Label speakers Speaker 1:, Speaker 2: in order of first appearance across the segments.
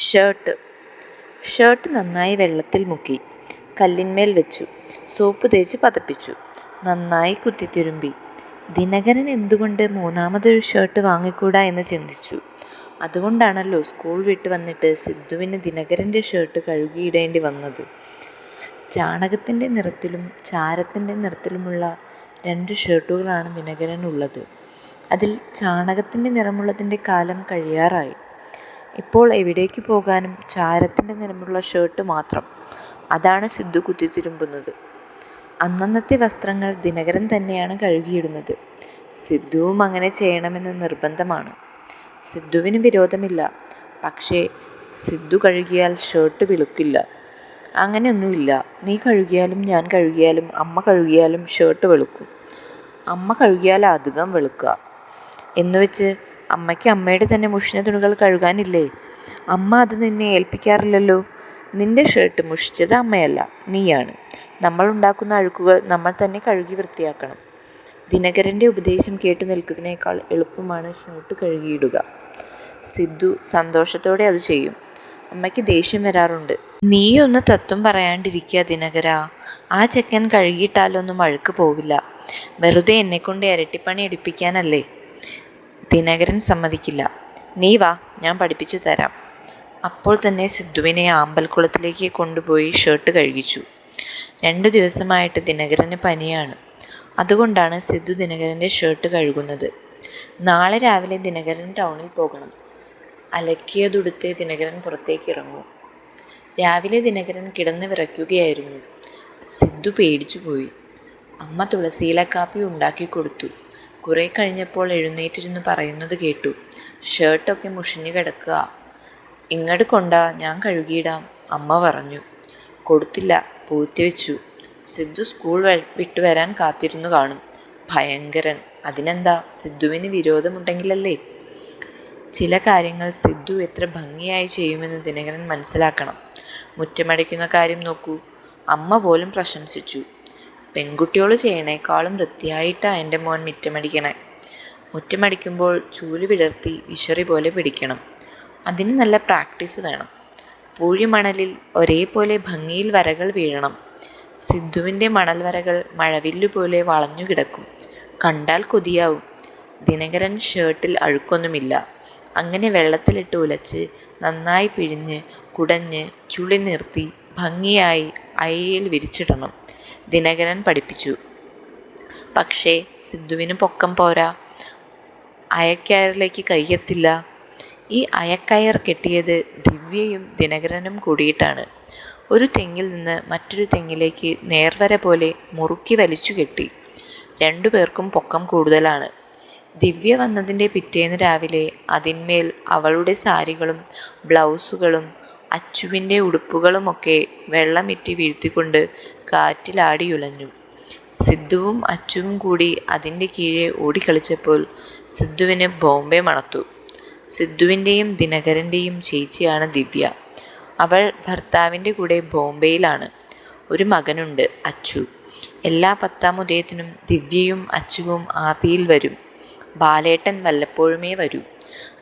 Speaker 1: Shirt. Shirt നന്നായി വെള്ളത്തിൽ മുക്കി. കല്ലിന്മേൽ വെച്ചു. സോപ്പ് തേച്ച് പതപ്പിച്ചു. നന്നായി കുത്തിത്തിരുമ്പി. ദിനകരൻ എന്തുകൊണ്ട് മൂന്നാമതൊരു ഷർട്ട് വാങ്ങിക്കൂടാ എന്ന് ചിന്തിച്ചു. അതുകൊണ്ടാണല്ലോ സ്കൂൾ വിട്ട് വന്നിട്ട് സിദ്ധുവിന് ദിനകരന്റെ ഷർട്ട് കഴുകിയിടേണ്ടി വന്നത്. ചാണകത്തിന്റെ നിറത്തിലും ചാരത്തിന്റെ നിറത്തിലുമുള്ള രണ്ട് ഷർട്ടുകളാണ് ദിനകരനുള്ളത്. അതിൽ ചാണകത്തിന്റെ നിറമുള്ളതിന്റെ കാലം കഴിയാറായി. ഇപ്പോൾ എവിടേക്ക് പോകാനും ചാരത്തിന്റെ നിറമുള്ള ഷർട്ട് മാത്രം. അതാണ് സിദ്ധു കുത്തി കുത്തിത്തിരുമ്പുന്നത് അന്നന്നത്തെ വസ്ത്രങ്ങൾ ദിനകരൻ തന്നെയാണ് കഴുകിയിടുന്നത്. സിദ്ധുവും അങ്ങനെ ചെയ്യണമെന്ന് നിർബന്ധമാണ്. സിദ്ധുവിന് വിരോധമില്ല. പക്ഷേ സിദ്ധു കഴുകിയാൽ ഷർട്ട് വിളുക്കില്ല. അങ്ങനെയൊന്നുമില്ല. നീ കഴുകിയാലും ഞാൻ കഴുകിയാലും അമ്മ കഴുകിയാലും ഷർട്ട് വെളുക്കും. അമ്മ കഴുകിയാൽ അധികം വെളുക്കുക. എന്നുവെച്ച് അമ്മയ്ക്ക് അമ്മയുടെ തന്നെ മുഷിഞ്ഞ തുണികൾ കഴുകാനില്ലേ? അമ്മ അത് നിന്നെ ഏൽപ്പിക്കാറില്ലല്ലോ. നിന്റെ ഷർട്ട് മുഷിച്ചത് അമ്മയല്ല നീയാണ്. നമ്മൾ ഉണ്ടാക്കുന്ന അഴുക്കുകൾ നമ്മൾ തന്നെ കഴുകി വൃത്തിയാക്കണം. ദിനകരന്റെ ഉപദേശം കേട്ടു നിൽക്കുന്നതിനേക്കാൾ എളുപ്പമാണ് ഷർട്ട് കഴുകിയിടുക. സിദ്ധു സന്തോഷത്തോടെ അത് ചെയ്യും. അമ്മയ്ക്ക് ദേഷ്യം വരാറുണ്ട്. നീയൊന്ന് തത്വം പറയാണ്ടിരിക്കുക ദിനകര. ആ ചെക്കൻ കഴുകിയിട്ടാലൊന്നും അഴുക്ക് പോവില്ല. വെറുതെ എന്നെക്കൊണ്ട് ഇരട്ടിപ്പണി എടുപ്പിക്കാനല്ലേ? ദിനകരൻ സമ്മതിക്കില്ല. നീ വാ ഞാൻ പഠിപ്പിച്ചു തരാം. അപ്പോൾ തന്നെ സിദ്ധുവിനെ ആമ്പൽക്കുളത്തിലേക്ക് കൊണ്ടുപോയി ഷർട്ട് കഴുകിച്ചു. രണ്ടു ദിവസമായിട്ട് ദിനകരന് പനിയാണ്. അതുകൊണ്ടാണ് സിദ്ധു ദിനകരന്റെ ഷർട്ട് കഴുകുന്നത്. നാളെ രാവിലെ ദിനകരൻ ടൗണിൽ പോകണം. അലക്കിയതുടുത്ത് ദിനകരൻ പുറത്തേക്ക് ഇറങ്ങും. രാവിലെ ദിനകരൻ കിടന്ന് വിറയ്ക്കുകയായിരുന്നു. സിദ്ധു പേടിച്ചു പോയി. അമ്മ തുളസിയില കാപ്പി ഉണ്ടാക്കി കൊടുത്തു. കുറെ കഴിഞ്ഞപ്പോൾ എഴുന്നേറ്റിരുന്ന് പറയുന്നത് കേട്ടു. ഷർട്ടൊക്കെ മുഷിഞ്ഞു കിടക്കുക. ഇങ്ങട് കൊണ്ടാ ഞാൻ കഴുകിയിടാം അമ്മ പറഞ്ഞു. കൊടുത്തില്ല പൂഴ്ത്തിവെച്ചു സിദ്ധു സ്കൂൾ വിട്ടു വരാൻ കാത്തിരുന്നു കാണും. ഭയങ്കരൻ. അതിനെന്താ? സിദ്ധുവിന് വിരോധമുണ്ടെങ്കിലല്ലേ? ചില കാര്യങ്ങൾ സിദ്ധു എത്ര ഭംഗിയായി ചെയ്യുമെന്ന് ദിനകരൻ മനസ്സിലാക്കണം. മുറ്റമടിക്കുന്ന കാര്യം നോക്കൂ. അമ്മ പോലും പ്രശംസിച്ചു. പെൺകുട്ടിയോട് ചെയ്യണേക്കാളും വൃത്തിയായിട്ടാണ് എന്റെ മോൻ മുറ്റമടിക്കണേ. മുറ്റമടിക്കുമ്പോൾ ചൂൽ വിടർത്തി വിശറി പോലെ പിടിക്കണം. അതിന് നല്ല പ്രാക്ടീസ് വേണം. പൂഴിമണലിൽ ഒരേപോലെ ഭംഗിയിൽ വരകൾ വീഴണം. സിദ്ധുവിന്റെ മണൽ വരകൾ മഴവില്ലു പോലെ വളഞ്ഞു കിടക്കും. കണ്ടാൽ കൊതിയാവും. ദിനകരൻ ഷർട്ടിൽ അഴുക്കൊന്നുമില്ല. അങ്ങനെ വെള്ളത്തിലിട്ട് ഉലച്ച് നന്നായി പിഴിഞ്ഞ് കുടഞ്ഞ് ചുളി നിർത്തി ഭംഗിയായി അയയിൽ വിരിച്ചിടണം. ദിനകരൻ പഠിപ്പിച്ചു. പക്ഷേ സിദ്ധുവിന് പൊക്കം പോരാ. അയക്കയറിലേക്ക് കയ്യെത്തില്ല ഈ അയക്കയർ കെട്ടിയത് ദിവ്യയും ദിനകരനും കൂടിയിട്ടാണ്. ഒരു തെങ്ങിൽ നിന്ന് മറ്റൊരു തെങ്ങിലേക്ക് നേർവര പോലെ മുറുക്കി വലിച്ചു കെട്ടി. രണ്ടുപേർക്കും പൊക്കം കൂടുതലാണ്. ദിവ്യ വന്നതിന്റെ പിറ്റേന്ന് രാവിലെ അതിന്മേൽ അവളുടെ സാരികളും ബ്ലൗസുകളും അച്ചുവിന്റെ ഉടുപ്പുകളുമൊക്കെ വെള്ളമിറ്റി വീഴ്ത്തിക്കൊണ്ട് കാറ്റിലാടിയുലഞ്ഞു. സിദ്ധുവും അച്ചുവും കൂടി അതിന്റെ കീഴെ ഓടിക്കളിച്ചപ്പോൾ സിദ്ധുവിന് ബോംബെ മണത്തു. സിദ്ധുവിന്റെയും ദിനകരന്റെയും ചേച്ചിയാണ് ദിവ്യ. അവൾ ഭർത്താവിന്റെ കൂടെ ബോംബെയിലാണ്. ഒരു മകനുണ്ട് അച്ചു. എല്ലാ പത്താം ഉദയത്തിനും ദിവ്യയും അച്ചുവും ആതിയിൽ വരും. ബാലേട്ടൻ വല്ലപ്പോഴുമേ വരൂ.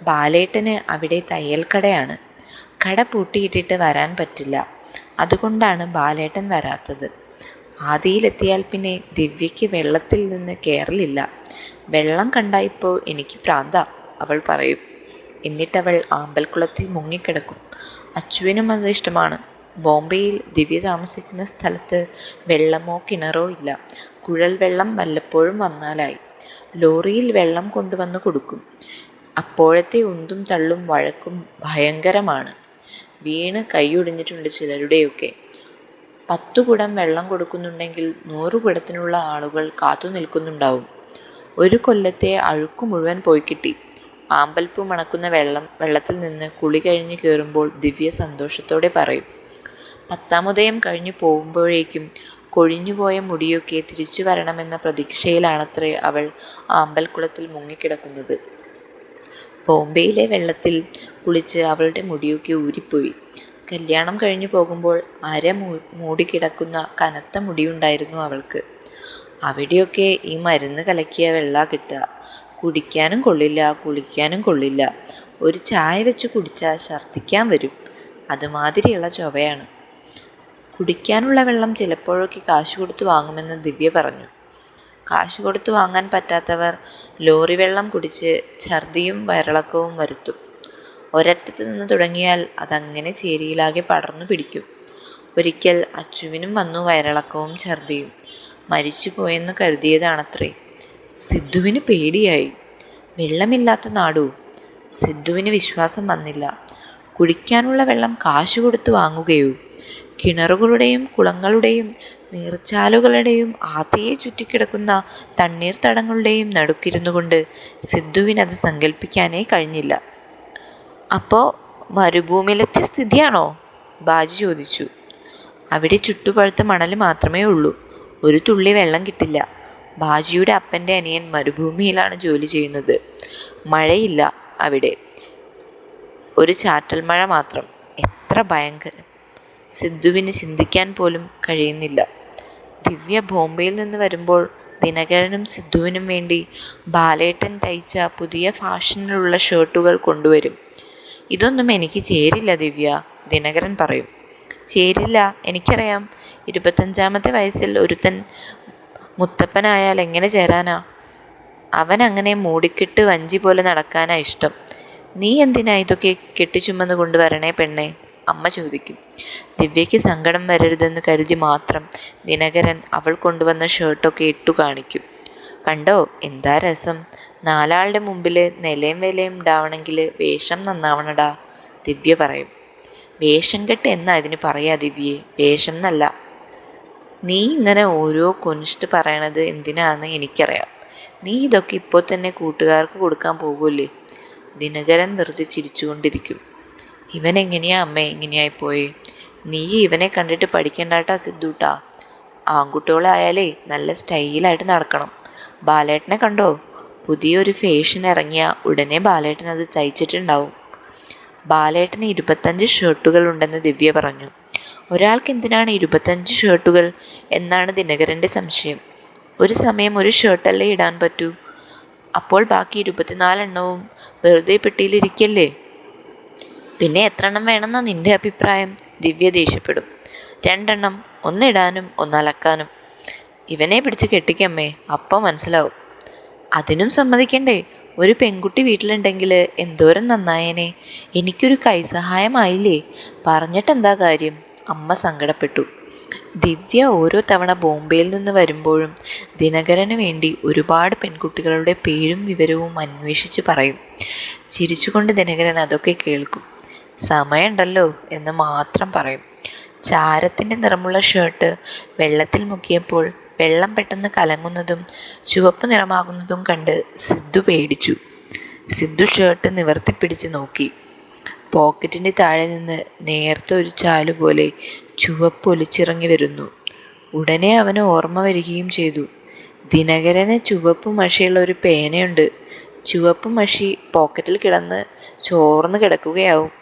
Speaker 1: ബാലേട്ടന് അവിടെ തയ്യൽക്കടയാണ്. കട പൂട്ടിയിട്ടിട്ട് വരാൻ പറ്റില്ല. അതുകൊണ്ടാണ് ബാലേട്ടൻ വരാത്തത്. ആദിയിലെത്തിയാൽ പിന്നെ ദിവ്യയ്ക്ക് വെള്ളത്തിൽ നിന്ന് കയറലില്ല വെള്ളം കണ്ടായിപ്പോൾ എനിക്ക് പ്രാന്ത അവൾ പറയും. എന്നിട്ടവൾ ആമ്പൽക്കുളത്തിൽ മുങ്ങിക്കിടക്കും. അച്ചുവിനും അത് ഇഷ്ടമാണ്. ബോംബെയിൽ ദിവ്യ താമസിക്കുന്ന സ്ഥലത്ത് വെള്ളമോ കിണറോ ഇല്ല. കുഴൽ വെള്ളം വല്ലപ്പോഴും വന്നാലായി. ലോറിയിൽ വെള്ളം കൊണ്ടുവന്ന് കൊടുക്കും. അപ്പോഴത്തെ ഉന്തും തള്ളും വഴക്കും ഭയങ്കരമാണ്. വീണ് കൈയൊടിഞ്ഞിട്ടുണ്ട് ചിലരുടെയൊക്കെ. പത്തു കുടം വെള്ളം കൊടുക്കുന്നുണ്ടെങ്കിൽ നൂറുകുടത്തിനുള്ള ആളുകൾ കാത്തു നിൽക്കുന്നുണ്ടാവും. ഒരു കൊല്ലത്തെ അഴുക്കു മുഴുവൻ പോയി കിട്ടി. ആമ്പൽപ്പ് മണക്കുന്ന വെള്ളം വെള്ളത്തിൽ നിന്ന് കുളി കഴിഞ്ഞ് കയറുമ്പോൾ ദിവ്യ സന്തോഷത്തോടെ പറയും പത്താമുദയം കഴിഞ്ഞു പോകുമ്പോഴേക്കും കൊഴിഞ്ഞുപോയ മുടിയൊക്കെ തിരിച്ചു വരണമെന്ന പ്രതീക്ഷയിലാണത്രേ അവൾ ആമ്പൽക്കുളത്തിൽ മുങ്ങിക്കിടക്കുന്നത്. ബോംബെയിലെ വെള്ളത്തിൽ കുളിച്ച് അവളുടെ മുടിയൊക്കെ ഊരിപ്പോയി. കല്യാണം കഴിഞ്ഞു പോകുമ്പോൾ അര മൂടിക്കിടക്കുന്ന കനത്ത മുടിയുണ്ടായിരുന്നു അവൾക്ക്. അവിടെയൊക്കെ ഈ മരുന്ന് കലക്കിയ വെള്ള കിട്ടുക. കുടിക്കാനും കൊള്ളില്ല കുളിക്കാനും കൊള്ളില്ല. ഒരു ചായ വെച്ച് കുടിച്ചാൽ ഛർദ്ദിക്കാൻ വരും. അതുമാതിരിയുള്ള ചൊവയാണ്. കുടിക്കാനുള്ള വെള്ളം ചിലപ്പോഴൊക്കെ കാശ് കൊടുത്ത് വാങ്ങുമെന്ന് ദിവ്യ പറഞ്ഞു. കാശ് കൊടുത്ത് വാങ്ങാൻ പറ്റാത്തവർ ലോറി വെള്ളം കുടിച്ച് ഛർദിയും വയറിളക്കവും വരുത്തും. ഒരറ്റത്ത് നിന്ന് തുടങ്ങിയാൽ അതങ്ങനെ ചേരിയിലാകെ പടർന്നു പിടിക്കും. ഒരിക്കൽ അച്ചുവിനും വന്നു വയറിളക്കവും ഛർദിയും. മരിച്ചുപോയെന്ന് കരുതിയതാണത്രേ. സിദ്ധുവിന് പേടിയായി. വെള്ളമില്ലാത്ത നാടു. സിദ്ധുവിന് വിശ്വാസം വന്നില്ല. കുടിക്കാനുള്ള വെള്ളം കാശ് കൊടുത്ത് വാങ്ങുകയോ കിണറുകളുടെയും കുളങ്ങളുടെയും നീർച്ചാലുകളുടെയും ആതയെ ചുറ്റിക്കിടക്കുന്ന തണ്ണീർത്തടങ്ങളുടെയും നടുക്കിരുന്നു കൊണ്ട് സിദ്ധുവിനത് സങ്കല്പിക്കാനേ കഴിഞ്ഞില്ല. അപ്പോൾ മരുഭൂമിയിലെത്തിയ സ്ഥിതിയാണോ? ബാജി ചോദിച്ചു. അവിടെ ചുട്ടുപഴുത്ത മണൽ മാത്രമേ ഉള്ളൂ. ഒരു തുള്ളി വെള്ളം കിട്ടില്ല. ബാജിയുടെ അപ്പന്റെ അനിയൻ മരുഭൂമിയിലാണ് ജോലി ചെയ്യുന്നത്. മഴയില്ല അവിടെ. ഒരു ചാറ്റൽ മഴ മാത്രം. എത്ര ഭയങ്കരം. സിദ്ധുവിന് ചിന്തിക്കാൻ പോലും കഴിയുന്നില്ല. ദിവ്യ ബോംബെയിൽ നിന്ന് വരുമ്പോൾ ദിനകരനും സിദ്ധുവിനും വേണ്ടി ബാലേട്ടൻ തയ്ച്ച പുതിയ ഫാഷനിലുള്ള ഷർട്ടുകൾ കൊണ്ടുവരും. ഇതൊന്നും എനിക്ക് ചേരില്ല ദിവ്യ ദിനകരൻ പറയും. ചേരില്ല എനിക്കറിയാം. ഇരുപത്തഞ്ചാമത്തെ വയസ്സിൽ ഒരുത്തൻ മുത്തപ്പനായാൽ എങ്ങനെ ചേരാനാ? അവൻ അങ്ങനെ മൂടിക്കെട്ട് വഞ്ചി പോലെ നടക്കാനാ ഇഷ്ടം. നീ എന്തിനാ ഇതൊക്കെ കെട്ടിച്ചുമന്ന് കൊണ്ടുവരണേ പെണ്ണെ? അമ്മ ചോദിക്കും. ദിവ്യയ്ക്ക് സങ്കടം വരരുതെന്ന് കരുതി മാത്രം ദിനകരൻ അവൾ കൊണ്ടുവന്ന ഷർട്ടൊക്കെ ഇട്ടു കാണിക്കും കണ്ടോ എന്താ രസം? നാലാളുടെ മുമ്പിൽ നിലയും വിലയും ഉണ്ടാവണമെങ്കിൽ വേഷം നന്നാവണടാ ദിവ്യ പറയും. വേഷം കെട്ട് എന്നാ ഇതിന് പറയാ ദിവ്യേ? വേഷം എന്നല്ല. നീ ഇങ്ങനെ ഓരോ കൊനിഷ്ട് പറയണത് എന്തിനാന്ന് എനിക്കറിയാം. നീ ഇതൊക്കെ ഇപ്പോൾ തന്നെ കൂട്ടുകാർക്ക് കൊടുക്കാൻ പോകുമല്ലേ ദിനകരൻ വെറുതെ ചിരിച്ചുകൊണ്ടിരിക്കും. ഇവൻ എങ്ങനെയാ അമ്മ പോയി? നീ ഇവനെ കണ്ടിട്ട് പഠിക്കണ്ടാട്ടാ സിദ്ധൂട്ടാ. ആൺകുട്ടികളായാലേ നല്ല സ്റ്റൈലായിട്ട് നടക്കണം. ബാലേട്ടനെ കണ്ടോ? പുതിയൊരു ഫേഷൻ ഇറങ്ങിയ ഉടനെ ബാലേട്ടൻ അത് തയ്ച്ചിട്ടുണ്ടാവും. ബാലേട്ടന് ഇരുപത്തഞ്ച് ഷർട്ടുകൾ ഉണ്ടെന്ന് ദിവ്യ പറഞ്ഞു. ഒരാൾക്ക് എന്തിനാണ് ഇരുപത്തഞ്ച് ഷർട്ടുകൾ എന്നാണ് ദിനകരന്റെ സംശയം. ഒരു സമയം ഒരു ഷർട്ടല്ലേ ഇടാൻ പറ്റൂ? അപ്പോൾ ബാക്കി ഇരുപത്തിനാലെണ്ണവും വെറുതെ പെട്ടിയിലിരിക്കല്ലേ? പിന്നെ എത്ര എണ്ണം വേണമെന്നാണ് നിന്റെ അഭിപ്രായം? ദിവ്യ ദേഷ്യപ്പെടും. രണ്ടെണ്ണം ഒന്നിടാനും ഒന്നലക്കാനും ഇവനെ പിടിച്ച് കെട്ടിക്കമ്മേ അപ്പം മനസ്സിലാവും. അതിനും സമ്മതിക്കണ്ടേ. ഒരു പെൺകുട്ടി വീട്ടിലുണ്ടെങ്കിൽ എന്തോരം നന്നായേനെ. എനിക്കൊരു കൈസഹായമായില്ലേ. പറഞ്ഞിട്ടെന്താ കാര്യം? അമ്മ സങ്കടപ്പെട്ടു. ദിവ്യ ഓരോ തവണ ബോംബെയിൽ നിന്ന് വരുമ്പോഴും ദിനകരന് വേണ്ടി ഒരുപാട് പെൺകുട്ടികളുടെ പേരും വിവരവും അന്വേഷിച്ച് പറയും. ചിരിച്ചുകൊണ്ട് ദിനകരൻ അതൊക്കെ കേൾക്കും. സമയമുണ്ടല്ലോ എന്ന് മാത്രം പറയും. ചാരത്തിന്റെ നിറമുള്ള ഷർട്ട് വെള്ളത്തിൽ മുക്കിയപ്പോൾ വെള്ളം പെട്ടെന്ന് കലങ്ങുന്നതും ചുവപ്പ് നിറമാകുന്നതും കണ്ട് സിദ്ധു പേടിച്ചു. സിദ്ധു ഷർട്ട് നിവർത്തിപ്പിടിച്ച് നോക്കി. പോക്കറ്റിന്റെ താഴെ നിന്ന് നേർത്ത ഒരു ചാലു പോലെ ചുവപ്പ് ഒലിച്ചിറങ്ങി വരുന്നു. ഉടനെ അവന് ഓർമ്മ വരികയും ചെയ്തു. ദിനകരന് ചുവപ്പ് മഷിയുള്ള ഒരു പേനയുണ്ട്. ചുവപ്പ് മഷി പോക്കറ്റിൽ കിടന്ന് ചോർന്ന് കിടക്കുകയാവും.